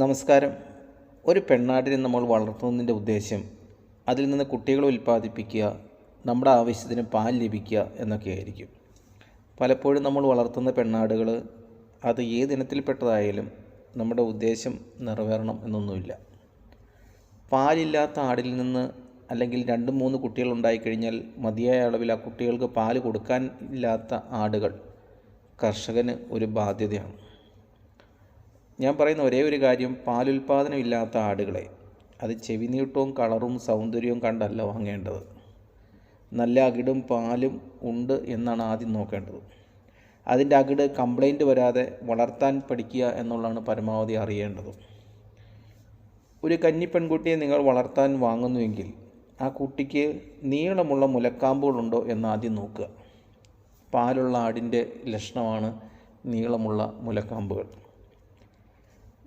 നമസ്കാരം. ഒരു പെണ്ണാടിനെ നമ്മൾ വളർത്തുന്നതിന്റെ ഉദ്ദേശ്യം അതിൽ നിന്ന് കുട്ടികളെ ഉൽപ്പാദിപ്പിക്കുക നമ്മുടെ ആവശ്യത്തിന് പാൽ ലഭിക്കുക എന്നൊക്കെ ആയിരിക്കും. പലപ്പോഴും നമ്മൾ വളർത്തുന്ന പെണ്ണാടുകൾ അത് ഏത് ഇനത്തിൽപ്പെട്ടതായാലും നമ്മുടെ ഉദ്ദേശം നിറവേറണം എന്നൊന്നുമില്ല. പാലില്ലാത്ത ആടിൽ നിന്ന് അല്ലെങ്കിൽ രണ്ട് മൂന്ന് കുട്ടികൾ ഉണ്ടായിക്കഴിഞ്ഞാൽ മതിയായ അളവിൽ ആ കുട്ടികൾക്ക് പാൽ കൊടുക്കാൻ ഇല്ലാത്ത ആടുകൾ കർഷകന് ഒരു ബാധ്യതയാണ്. ഞാൻ പറയുന്ന ഒരേ ഒരു കാര്യം പാലുൽപാദനം ഇല്ലാത്ത ആടുകളെ. അത് ചെവിനീട്ടവും കളറും സൗന്ദര്യവും കണ്ടല്ല വാങ്ങേണ്ടത്. നല്ല അകിടും പാലും ഉണ്ട് എന്നാണ് ആദ്യം നോക്കേണ്ടത്. അതിന്റെ അകിട് കംപ്ലൈന്റ് വരാതെ വളർത്താൻ പഠിക്കുക എന്നുള്ളതാണ് പരമാവധി അറിയേണ്ടത്. ഒരു കന്നി പെൺകുട്ടിയെ നിങ്ങൾ വളർത്താൻ വാങ്ങുന്നുവെങ്കിൽ ആ കുട്ടിക്ക് നീളമുള്ള മുലക്കാമ്പുകളുണ്ടോ എന്ന് ആദ്യം നോക്കുക. പാലുള്ള ആടിന്റെ ലക്ഷണമാണ് നീളമുള്ള മുലക്കാമ്പുകൾ.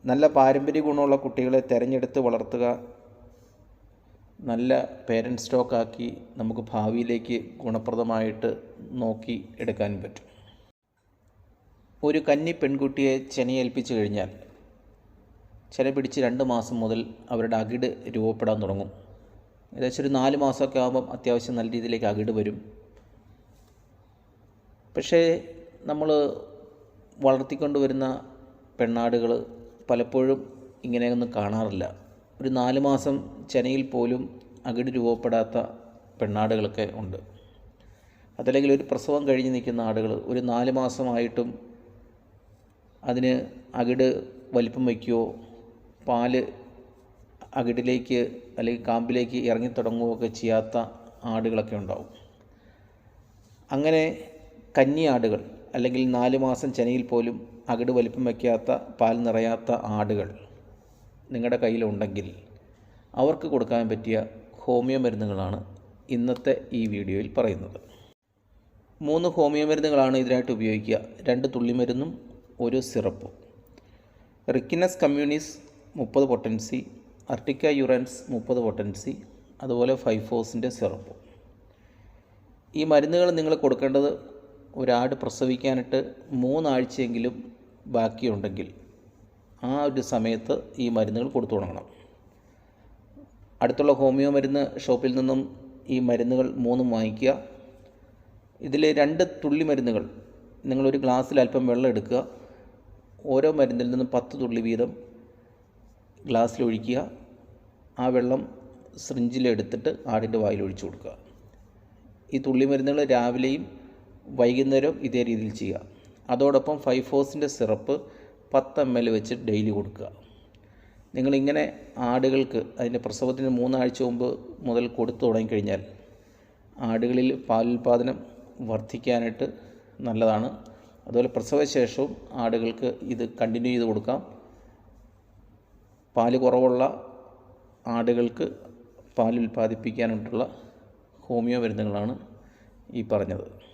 നല്ല പാരമ്പര്യ ഗുണമുള്ള കുട്ടികളെ തിരഞ്ഞെടുത്ത് വളർത്തുക നല്ല പേരന്റ് സ്റ്റോക്കാക്കി നമുക്ക് ഭാവിയിലേക്ക് ഗുണപ്രദമായിട്ട് നോക്കി എടുക്കാൻ പറ്റും. ഒരു കന്നി പെൺകുട്ടിയെ ചെനയേൽപ്പിച്ചു കഴിഞ്ഞാൽ ചെന പിടിച്ച് രണ്ട് മാസം മുതൽ അവരുടെ അകിട് രൂപപ്പെടാൻ തുടങ്ങും. ഏകദേശം ഒരു നാല് മാസമൊക്കെ ആകുമ്പം അത്യാവശ്യം നല്ല രീതിയിലേക്ക് അകിട് വരും. പക്ഷേ നമ്മൾ വളർത്തിക്കൊണ്ട് വരുന്ന പെണ്ണാടുകൾ പലപ്പോഴും ഇങ്ങനെയൊന്നും കാണാറില്ല. ഒരു നാല് മാസം ചെനയിൽ പോലും അകിട് രൂപപ്പെടാത്ത പെണ്ണാടുകളൊക്കെ ഉണ്ട്. അതല്ലെങ്കിൽ ഒരു പ്രസവം കഴിഞ്ഞ് നിൽക്കുന്ന ആടുകൾ ഒരു നാല് മാസമായിട്ടും അതിന് അകിട് വലിപ്പം വയ്ക്കുകയോ പാൽ അകിടിലേക്ക് അല്ലെങ്കിൽ കാമ്പിലേക്ക് ഇറങ്ങി തുടങ്ങുകയൊക്കെ ചെയ്യാത്ത ആടുകളൊക്കെ ഉണ്ടാവും. അങ്ങനെ കന്നി ആടുകൾ അല്ലെങ്കിൽ നാല് മാസം ചെനയിൽ പോലും അകിട് വലിപ്പം വയ്ക്കാത്ത പാൽ നിറയാത്ത ആടുകൾ നിങ്ങളുടെ കയ്യിലുണ്ടെങ്കിൽ അവർക്ക് കൊടുക്കാൻ പറ്റിയ ഹോമിയോ മരുന്നുകളാണ് ഇന്നത്തെ ഈ വീഡിയോയിൽ പറയുന്നത്. മൂന്ന് ഹോമിയോ മരുന്നുകളാണ് ഇതിനായിട്ട് ഉപയോഗിക്കുക. രണ്ട് തുള്ളിമരുന്നും ഒരു സിറപ്പും. റിക്കിനസ് കമ്മ്യൂണിസ് മുപ്പത് പൊട്ടൻസി അർട്ടിക്ക യുറൻസ് മുപ്പത് പൊട്ടൻസി അതുപോലെ ഫൈഫോസിന്റെ സിറപ്പും. ഈ മരുന്നുകൾ നിങ്ങൾ കൊടുക്കേണ്ടത് ഒരാട് പ്രസവിക്കാനിട്ട് മൂന്നാഴ്ചയെങ്കിലും ബാക്കിയുണ്ടെങ്കിൽ ആ ഒരു സമയത്ത് ഈ മരുന്നുകൾ കൊടുത്തു തുടങ്ങണം. അടുത്തുള്ള ഹോമിയോ മരുന്ന് ഷോപ്പിൽ നിന്നും ഈ മരുന്നുകൾ മൂന്നും വാങ്ങിക്കുക. ഇതിലെ രണ്ട് തുള്ളി മരുന്നുകൾ. നിങ്ങളൊരു ഗ്ലാസ്സിൽ അല്പം വെള്ളം എടുക്കുക. ഓരോ മരുന്നിൽ നിന്നും പത്ത് തുള്ളി വീതം ഗ്ലാസ്സിൽ ഒഴിക്കുക. ആ വെള്ളം സിറിഞ്ചിലെടുത്തിട്ട് ആടിന്റെ വായിൽ ഒഴിച്ചു കൊടുക്കുക. ഈ തുള്ളി മരുന്നുകൾ രാവിലെയും വൈകുന്നേരവും ഇതേ രീതിയിൽ ചെയ്യുക. അതോടൊപ്പം ഫൈഫോസിന്റെ സിറപ്പ് പത്ത് എം എൽ വെച്ച് ഡെയിലി കൊടുക്കുക. നിങ്ങളിങ്ങനെ ആടുകൾക്ക് അതിന്റെ പ്രസവത്തിന് മൂന്നാഴ്ച മുമ്പ് മുതൽ കൊടുത്തു തുടങ്ങിക്കഴിഞ്ഞാൽ ആടുകളിൽ പാലുൽപാദനം വർദ്ധിക്കാനായിട്ട് നല്ലതാണ്. അതുപോലെ പ്രസവശേഷവും ആടുകൾക്ക് ഇത് കണ്ടിന്യൂ ചെയ്ത് കൊടുക്കാം. പാൽ കുറവുള്ള ആടുകൾക്ക് പാൽ ഉൽപ്പാദിപ്പിക്കാനായിട്ടുള്ള ഹോമിയോ മരുന്നുകളാണ് ഈ പറഞ്ഞത്.